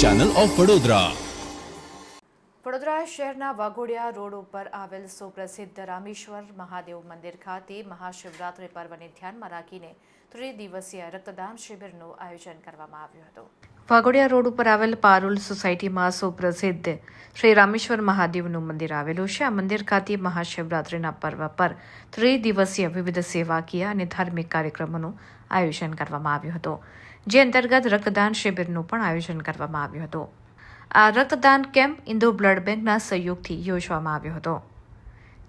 Channel of Vadodara Vadodara શહેરના Waghodia road ઉપર આવેલ સુપ્રસિદ્ધ રામેશ્વર મહાદેવ મંદિર ખાતે મહાશિવરાત્રિ પર્વને ધ્યાનમાં રાખીને ત્રિદિવસીય રક્તદાન શિબિરનું આયોજન કરવામાં આવ્યું હતું. વાઘોડિયા રોડ ઉપર આવેલ પારુલ સોસાયટીમાં સુપ્રસિદ્ધ શ્રી રામેશ્વર મહાદેવનું મંદિર આવેલું છે. આ મંદિર ખાતે મહાશિવરાત્રિના પર્વ પર ત્રિદિવસીય વિવિધ સેવાકીય અને ધાર્મિક કાર્યક્રમોનું આયોજન કરવામાં આવ્યું હતું. જે અંતર્ગત રક્તદાન શિબિરનું પણ આયોજન કરવામાં આવ્યું હતું. આ રક્તદાન કેમ્પ ઇન્દો બ્લડ બેંકના સહયોગથી યોજવામાં આવ્યો હતો.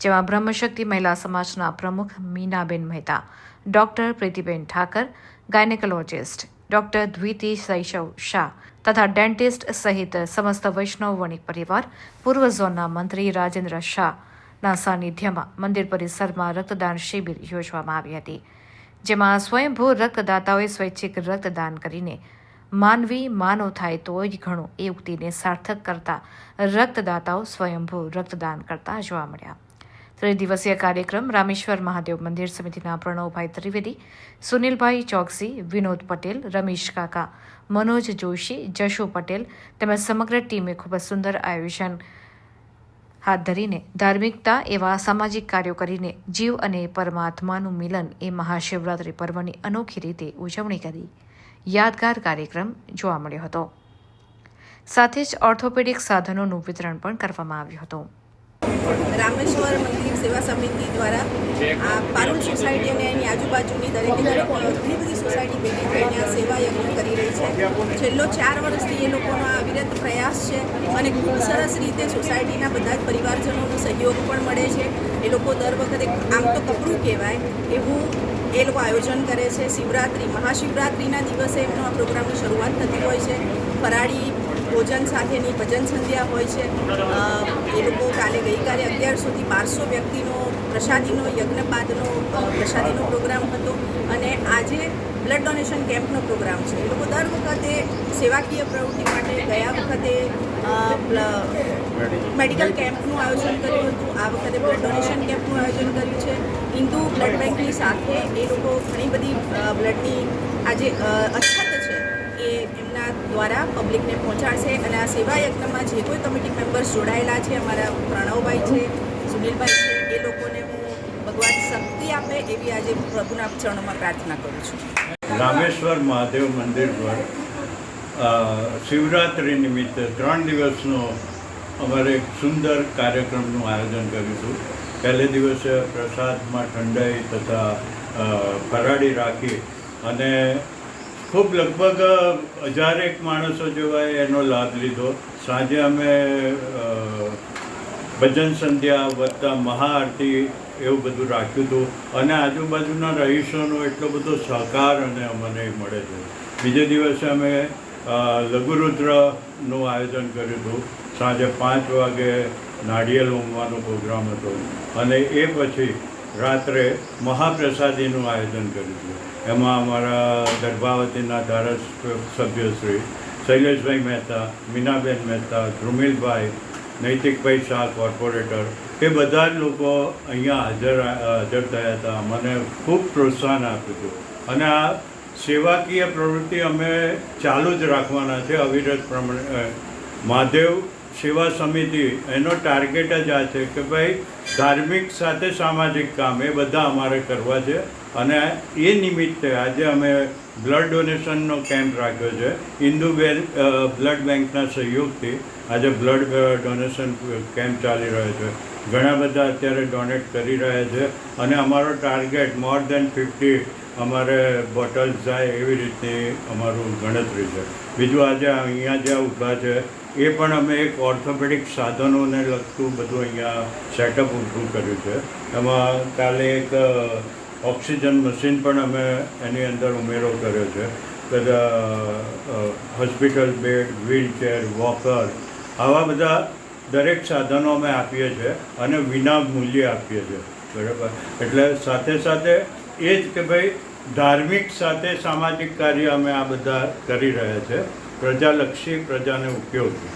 જેમાં બ્રહ્મશક્તિ મહિલા સમાજના પ્રમુખ Minaben Mehta, doctor Pritiben Thakar, gynaecologist doctor Dwiti Shaishav Shah તથા ડેન્ટિસ્ટ સહિત સમસ્ત વૈષ્ણવ વણિક પરિવાર, પૂર્વ ઝોનના મંત્રી રાજેન્દ્ર શાહના સાનિધ્યમાં મંદિર પરિસરમાં રક્તદાન શિબિર યોજવામાં આવી હતી. જેમાં સ્વયંભૂ રક્તદાતાઓએ સ્વૈચ્છિક રક્તદાન કરીને માનવી માનવ થાય તો જ ઘણું એ ઉક્તિને સાર્થક કરતા રક્તદાતાઓ સ્વયંભૂ રક્તદાન કરતા જોવા મળ્યા. ત્રિદિવસીય કાર્યક્રમ રામેશ્વર મહાદેવ મંદિર સમિતિના પ્રણવભાઈ ત્રિવેદી, સુનિલભાઈ ચોકસી, વિનોદ પટેલ, રમેશ કાકા, મનોજ જોશી, જશુ પટેલ તેમજ સમગ્ર ટીમે ખૂબ જ સુંદર આયોજન હાથ ધરીને ધાર્મિકતા એવા સામાજિક કાર્યો કરીને જીવ અને પરમાત્માનું મિલન એ મહાશિવરાત્રિ પર્વની અનોખી રીતે ઉજવણી કરી. યાદગાર કાર્યક્રમ જોવા મળ્યો હતો. સાથે જ ઓર્થોપેડિક સાધનોનું વિતરણ પણ કરવામાં આવ્યું હતું. રામેશ્વર મંદિર સેવા સમિતિ દ્વારા આ પારુલ સોસાયટી અને એની આજુબાજુની દરેક દરેક ઘણી બધી સોસાયટી ભેગી થઈને આ સેવા યજ્ઞ છે. છેલ્લો ચાર વર્ષથી એ લોકોનો અવિરત પ્રયાસ છે અને ખૂબ સરસ રીતે સોસાયટીના બધા જ પરિવારજનોનો સહયોગ પણ મળે છે. એ લોકો દર વખતે આમ તો કપરું કહેવાય એવું એ લોકો આયોજન કરે છે. શિવરાત્રિ, મહાશિવરાત્રિના દિવસે એમનો આ પ્રોગ્રામની શરૂઆત થતી હોય છે. ફરાળી ભોજન સાથેની ભજન સંધ્યા હોય છે. એ લોકો કાલે ગઈકાલે અત્યાર સુધી બારસો વ્યક્તિનો પ્રસાદીનો, યજ્ઞપાદનો પ્રસાદીનો પ્રોગ્રામ હતો અને આજે બ્લડ ડોનેશન કેમ્પનો પ્રોગ્રામ છે. એ લોકો દર વખતે સેવાકીય પ્રવૃત્તિ માટે ગયા વખતે મેડિકલ કેમ્પનું આયોજન કર્યું હતું. આ વખતે બ્લડ ડોનેશન કેમ્પનું આયોજન કર્યું છે. હિન્દુ બ્લડ બેંકની સાથે એ લોકો ઘણી બધી બ્લડની આજે અછત એ એમના દ્વારા પબ્લિકને પહોંચાડશે અને આ સેવા યજ્ઞમાં જે કોઈ કમિટી મેમ્બર્સ જોડાયેલા છે, અમારા પ્રણવભાઈ છે, સુનિલભાઈ છે, એ લોકોને હું ભગવાન શક્તિ આપે એવી આજે પ્રભુના ચરણોમાં પ્રાર્થના કરું છું. રામેશ્વર મહાદેવ મંદિર પર શિવરાત્રિ નિમિત્તે ત્રણ દિવસનો અમારે એક સુંદર કાર્યક્રમનું આયોજન કર્યું હતું. પહેલે દિવસે પ્રસાદમાં ઠંડાઈ તથા ફરાળી રાખી અને ખૂબ લગભગ હજારેક માણસો જેવાએ એનો લાભ લીધો. સાંજે અમે ભજન સંધ્યા વત્તા મહાઆરતી એવું બધું રાખ્યું હતું. અને આજુબાજુના રહીશોનો એટલો બધો સહકાર અને અમને મળે છે. બીજે દિવસે અમે લઘુરુદ્રનું આયોજન કર્યું હતું. સાંજે પાંચ વાગે નાળિયેર હોમવાનો પ્રોગ્રામ હતો. અને એ પછી રાત્રે મહાપ્રસાદીનું આયોજન કર્યું હતું. એમાં અમારા ગર્ભાવતીના ધારાસભ્ય શ્રી શૈલેષભાઈ મહેતા, મીનાબેન મહેતા, ધ્રુમિલભાઈ, નૈતિકભાઈ શાહ કોર્પોરેટર, એ બધા જ લોકો અહીંયા હાજર હાજર થયા હતા. મને ખૂબ પ્રોત્સાહન આપ્યું હતું. અને આ સેવાકીય પ્રવૃત્તિ અમે ચાલુ જ રાખવાના છે. અવિરત પ્રમાણે મહાદેવ સેવા સમિતિ, એનો ટાર્ગેટ જ આ છે કે ભાઈ ધાર્મિક સાથે સામાજિક કામ એ બધા અમારે કરવા છે. અને એ નિમિત્તે આજે અમે બ્લડ ડોનેશનનો કેમ્પ રાખ્યો છે. હિન્દુ બ્લડ બેંકના સહયોગથી આજે બ્લડ ડોનેશન કેમ્પ ચાલી રહ્યો છે. ઘણા બધા અત્યારે ડોનેટ કરી રહ્યા છે. અને અમારો ટાર્ગેટ મોર દેન ફિફ્ટી અમારે બોટલ્સ જાય એવી રીતની અમારું ગણતરી છે. બીજું આજે અહીંયા જ્યાં ઊભા છે, એ પણ અમે એક ઓર્થોપેડિક સાધનોને લગતું બધું અહીંયા સેટઅપ ઊભું કર્યું છે. એમાં કાલે એક ઓક્સિજન મશીન પણ અમે એની અંદર ઉમેરો કર્યો છે. બધા હોસ્પિટલ બેડ વ્હીલચેર વોકર આવા બધા દરેક સાધનો અમે આપીએ છીએ અને વિના મૂલ્યે આપીએ છીએ. બરાબર? એટલે સાથે સાથે એ જ કે ભાઈ, ધાર્મિક સાથે સામાજિક કાર્ય અમે આ બધા કરી રહ્યા છે. પ્રજાલક્ષી પ્રજાને ઉપયોગી.